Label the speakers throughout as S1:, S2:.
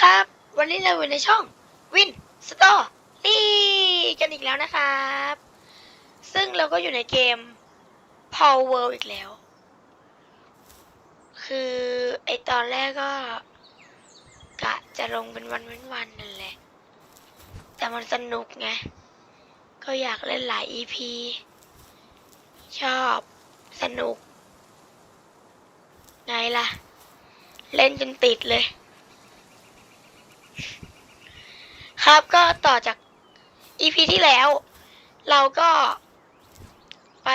S1: ครับ วันนี้เราอยู่ในช่องวินสตอรี่กันอีกแล้วนะครับ ซึ่งเราก็อยู่ในเกม Power World อีกแล้ว คือไอตอนแรกก็ กะจะลงเป็นวันเว้นวันนั่นแหละ แต่มันสนุกไง ก็อยากเล่นหลาย EP ชอบสนุก ไงล่ะ เล่นจนติดเลย ครับก็ต่อจาก EP ที่แล้ว เราก็ไป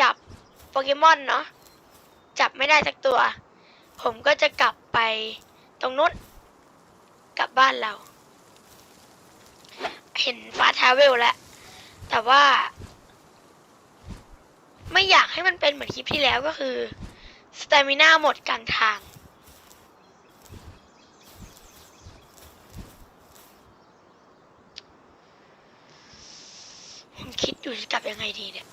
S1: จับโปเกมอนเนาะจับไม่ได้สักตัว ผมก็จะกลับไปตรงนู้นกลับบ้านเรา เห็นฟ้าทาเวลแล้ว แต่ว่า ไม่อยากให้มันเป็นเหมือนคลิปที่แล้วก็คือสเตมิน่าหมดกลางทาง คิดอยู่จะกลับยังไงดีเนี่ย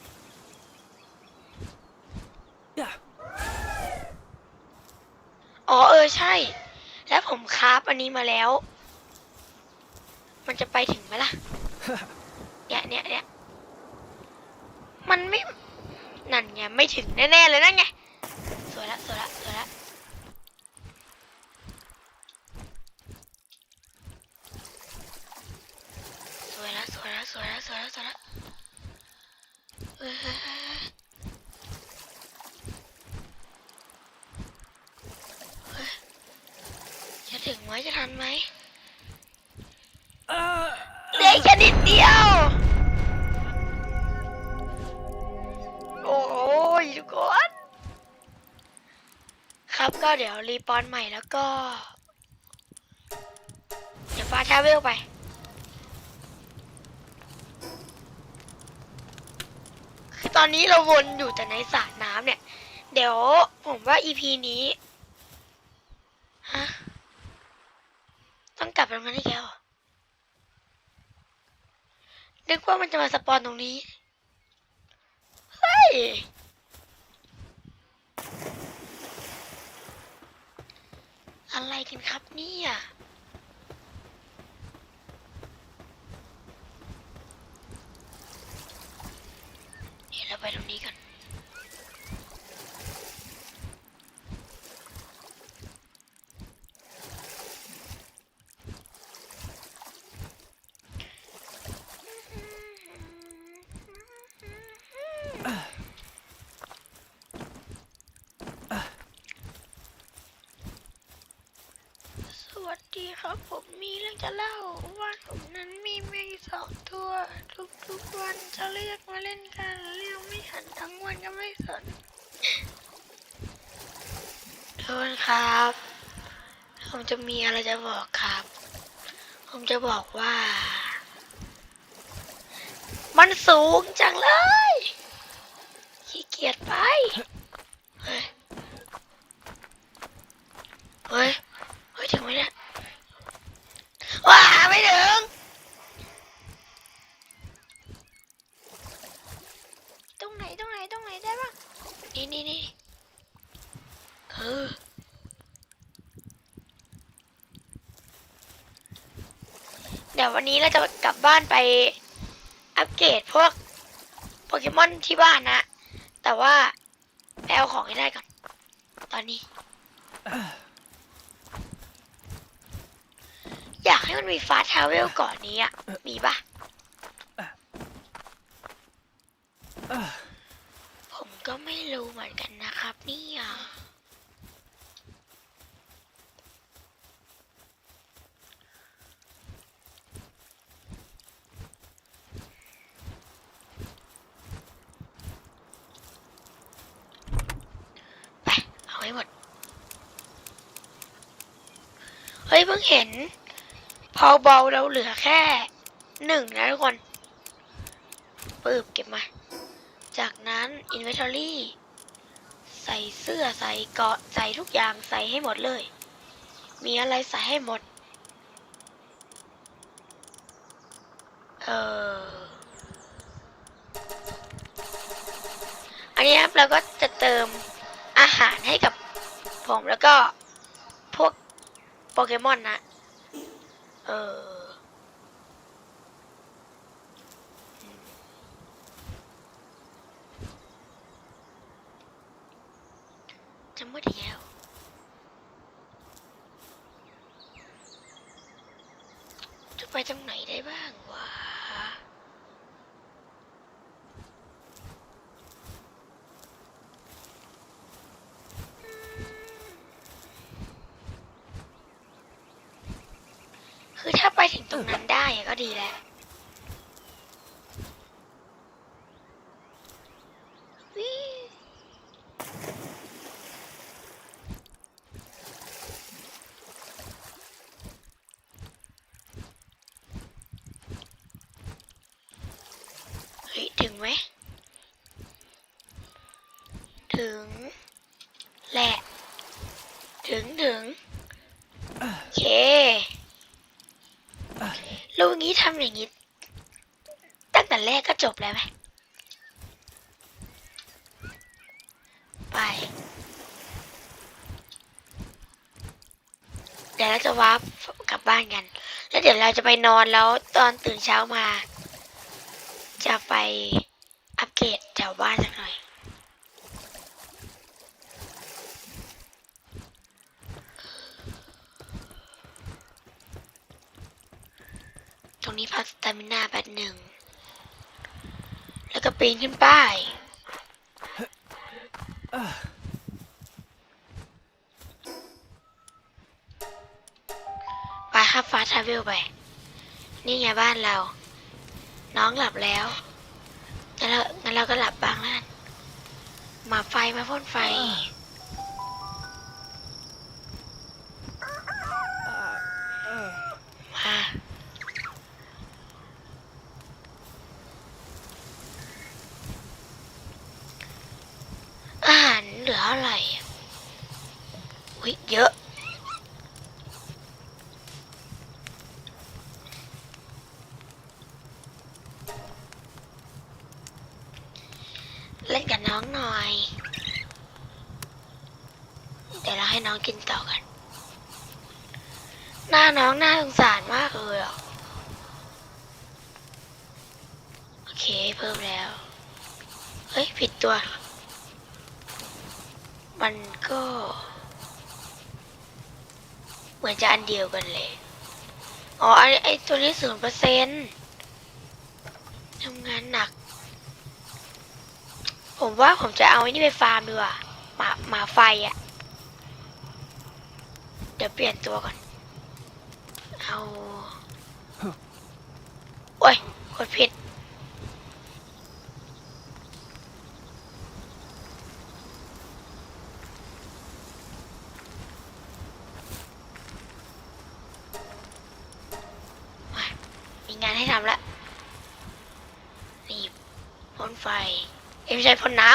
S1: อ๋อเออใช่ แล้วผมคราฟอันนี้มาแล้ว มันจะไปถึงไหมล่ะ เนี่ยเนี่ยเนี่ยมันไม่ นั่นไงไม่ถึงแน่ๆเลยนั่นไง ก็เดี๋ยวรีปอนใหม่แล้วก็ เดี๋ยวฟ้าทาเวลไป คือตอนนี้เราวนอยู่แต่ในสระน้ำเนี่ย เดี๋ยวผมว่า EP นี้ ฮะ ต้องกลับไปตรงนั้นอีกแล้วนึกว่ามันจะมาสปอนตรงนี้ เฮ้ย อะไร กันครับเนี่ยเดี๋ยวเราไปตรงนี้กัน สวัสดีครับ ผ มีเรื่องจะเล่าว่าผมนั้นมีแมงสองตัว ทุกๆวันจะเรียกมาเล่นกันเรียกไม่หันทั้งวันก็ไม่สนทุกคนครับ ผมจะมีอะไรจะบอกครับ ผมจะบอกว่า มันสูงจังเลยขี้เกียจไป เฮ้ย เฮ้ย เฮ้ยถึงไหมเนี่ยว้าไม่ถึง ตรงไหนตรงไหนตรงไหนได้บ้างนี่นี่นี่เออเดี๋ยววันนี้เราจะกลับบ้านไปอัปเกรดพวกโปเกมอนที่บ้านนะ แต่ว่าไปเอาของให้ได้ก่อน ตอนนี้ อยากให้มันมีฟาสทาวเวลก่อนนี้อะ มีปะผมก็ไม่รู้เหมือนกันนะครับเนี่ยไป เอาให้หมด เฮ้ยเพิ่งเห็น พอเบาเราเหลือแค่หนึ่งนะทุกคนปืบเก็บมา จากนั้น Inventory ใส่เสื้อใส่เกาะใส่ทุกอย่างใส่ให้หมดเลย มีอะไรใส่ให้หมด เอออันนี้ครับเราก็จะเติม อาหารให้กับผมแล้วก็พวกโปเกมอนนะ เออจะมืดอีกแล้วจะไปตรงไหนได้บ้างวะ คือถ้า ไปถึงตรงนั้นได้ก็ดีแล้ว เฮ้ย ถึงไหม ถึง แหละ ถึงถึง โอเค ลูกนี้ทำอย่างนี้ ตั้งแต่แรกก็จบแล้วไหมไป เดี๋ย วเราร์ปกลับบ้านกัน แล้วเดี๋ยวเราจะไปนอนแล้วตอนตื่นเช้ามา จะไปอัปเกรดแถวบ้านสักหน่อย ตรงนี้พักสตามินาแป๊บหนึ่ง แล้วก็ปีนขึ้นป้ายไป ไปนี่ไงบ้านเรา น้องหลับแล้ว งั้นเรางั้นเราก็หลับบ้างนั่นมาไฟมาพ่นไฟ มา อาหารเหลือเท่าไหร่อะอุ้ยเยอะ เล่นกับ น่อย เดี๋ยวเราให้น้องกินต่อกัน หน้าน้องน่าสงสารมากเลยอะ โอเคเพิ่มแล้ว เฮ้ย ผิดตัว มันก็ เหมือนจะอันเดียวกันเลย อ๋อ ไอไอตัวนี้ศูนย์เปอร์เซ็นต์ทำงานหนัก ผมว่าผมจะเอาไอ้นี่ไปฟาร์มดีกว่าหมาหมาไฟอะ่ะ เดี๋ยวเปลี่ยนตัวก่อน เอา โอ้ยกดผิดมีงานให้ทำละนี่พ่นไฟ ไม่ใช่พ่นน้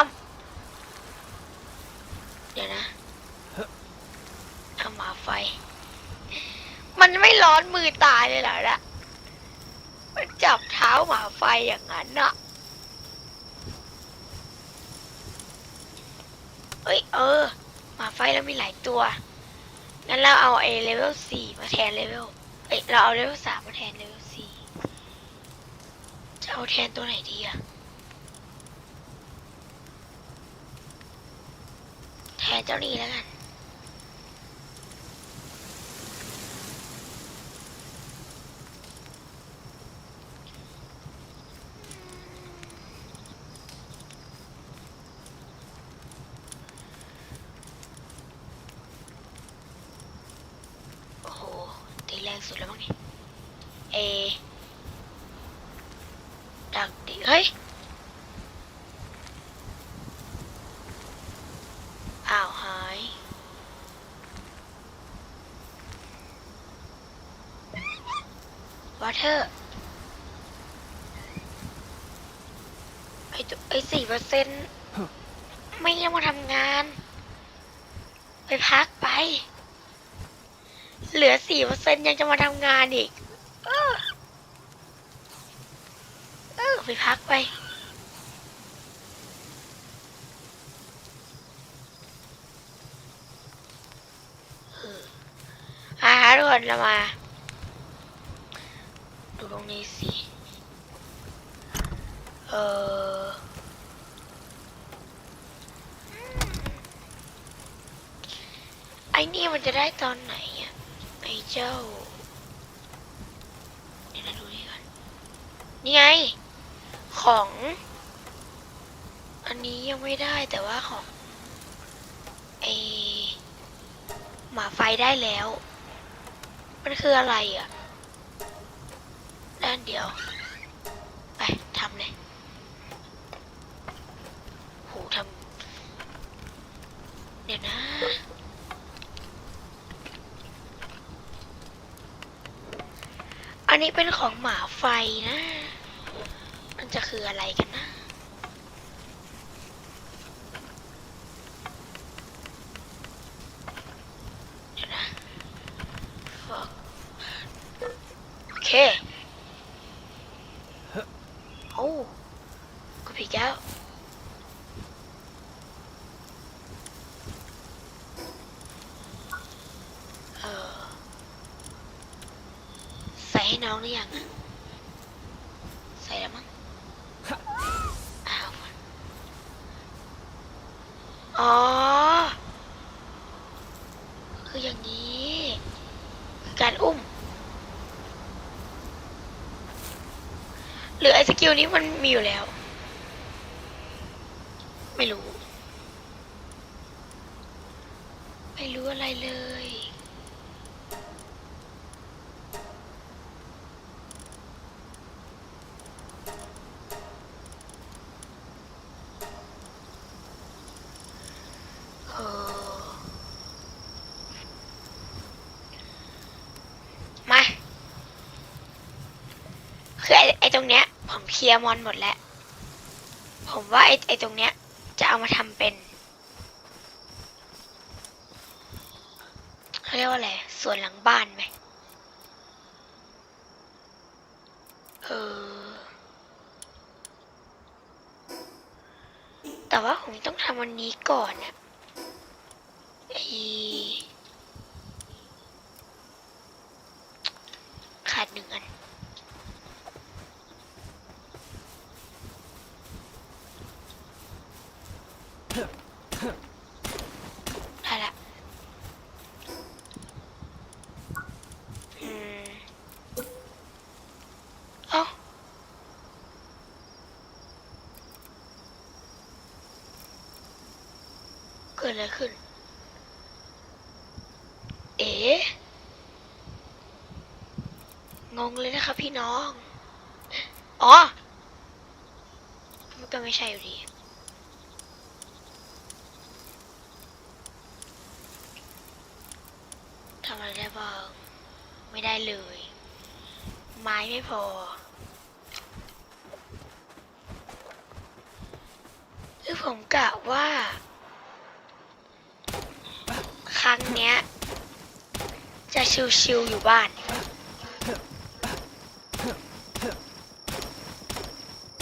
S1: ำเดี๋ยวนะเอาหมาไฟ มันไม่ร้อนมือตายเลยเหรอน่ะมันจับเท้าหมาไฟอย่างนั้นน่ะเอ้ยเออ หมาไฟแล้วมีหลายตัว งั้นเราเอาไอ้เลเวลสี่มาแทนเลเวล เอ้ยเราเอาเลเวลสามมาแทนเลเวลสี่จะเอาแทนตัวไหนดีอะ แทเจ้านี่แล้วกัน โอ้โห ตีแรงสุดแล้วมั้งนี่เอ ดักดิ เฮ้ย อ้าวหายวอเทอร์ไอตัวไอสี่เปอร์เซ็นต์ไม่ยังมาทำงาน ไปพักไป เหลือสี่เปอร์เซ็นยังจะมาทำงานอีก เออ เออ ไปพักไป เอออาทุกคนเรามารงนี้สิ เออไอ้นี่มันจะได้ตอนไหนอะ ไอ้เจ้าเดี๋ยวนะดูนี่ก่อนนี่ไง ของ อันนี้ยังไม่ได้แต่ว่าของ ไอหมาไฟได้แล้ว มันคืออะไรอะด้านเดียว ไปทำเลยโหทำเดี๋ยวนะอันนี้เป็นของหมาไฟนะ มันจะคืออะไรกันนะ เดี๋ยวนะ Fuck โอเค โอ้กูผิดแล้ว เออ ใส่ให้น้องหรือยังอะใส่แล้วมั้งอ้าว อ๋อ คืออย่างนี้ การอุ้ม หรือไอ้สกิลนี้มันมีอยู่แล้ว รงเนี้ย ผมเคลียร์มอนหมดแล้ว ผมว่าไอ้ไอ้ตรงเนี้ย จะเอามาทำเป็นเขาเรียกว่าอะไรส่วนหลังบ้านไหมเออแต่ว่าผมต้องทำวันนี้ก่อนอะไอขาดหนึ่งอัน ได้ละ อืม เอ้า เกิ ดอะไรขึ้น เอ๋งงเลยนะคะพี่น้อง อ๋อ มันก็ไม่ใช่อยู่ดีทำอะไรได้บ้าง ไม่ได้เลย ไม้ไม่พอคือผมกะว่า ครั้งเนี้ย จะชิวๆอยู่บ้าน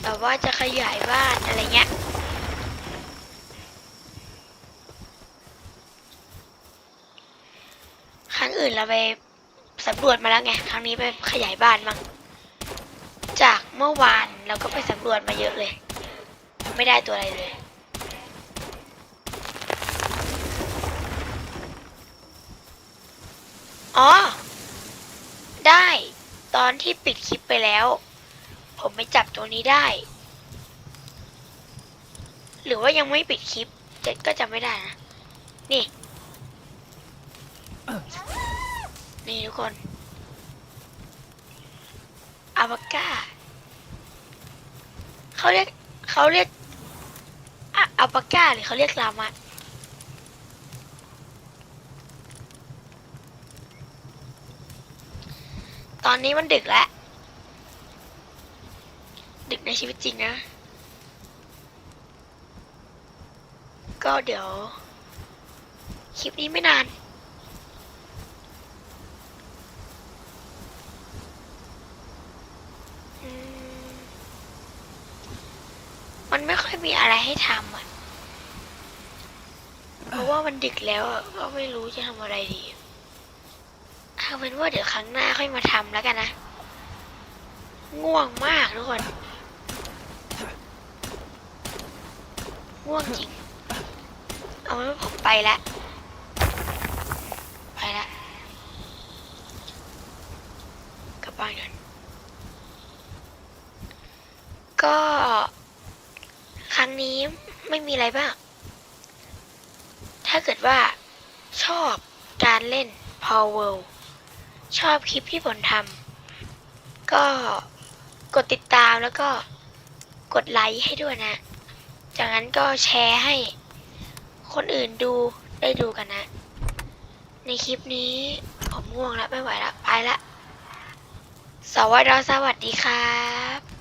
S1: แต่ว่าจะขยายบ้านอะไรเงี้ยครั้งอื่นเราไปสำรวจมาแล้วไง ครั้งนี้ไปขยายบ้านมั่งจากเมื่อวานเราก็ไปสำรวจมาเยอะเลย ไม่ได้ตัวอะไรเลย อ๋อ ได้ ตอนที่ปิดคลิปไปแล้ว ผมไปจับตัวนี้ได้ หรือว่ายังไม่ปิดคลิป เจ็ดก็จำไม่ได้นะ นี่ นี่ทุกคนอาบาก้าเขาเรียกเขาเรียกอะอัลปาก้าหรือเขาเรียกลามะ ตอนนี้มันดึกแล้ว ดึกในชีวิตจริงนะ ก็เดี๋ยว คลิปนี้ไม่นานมันไม่ค่อยมีอะไรให้ทำอะ เพราะว่ามันดึกแล้วก็ไม่รู้จะทำอะไรดี เอาเป็นว่าเดี๋ยวครั้งหน้าค่อยมาทำแล้วกันนะ ง่วงมากทุกคน ง่วงจริง เอาไว้ผมไปแล้วไปแล้วกลับบ้านกันก็ ครั้งนี้ไม่มีอะไรบ้าง ถ้าเกิดว่าชอบการเล่น Power World ชอบคลิปที่ผมทำก็กดติดตามแล้วก็กดไลค์ให้ด้วยนะ จากนั้นก็แชร์ให้คนอื่นดูได้ดูกันนะ ในคลิปนี้ผมง่วงแล้วไม่ไหวแล้วไปละสวัสดีสวัสดีครับ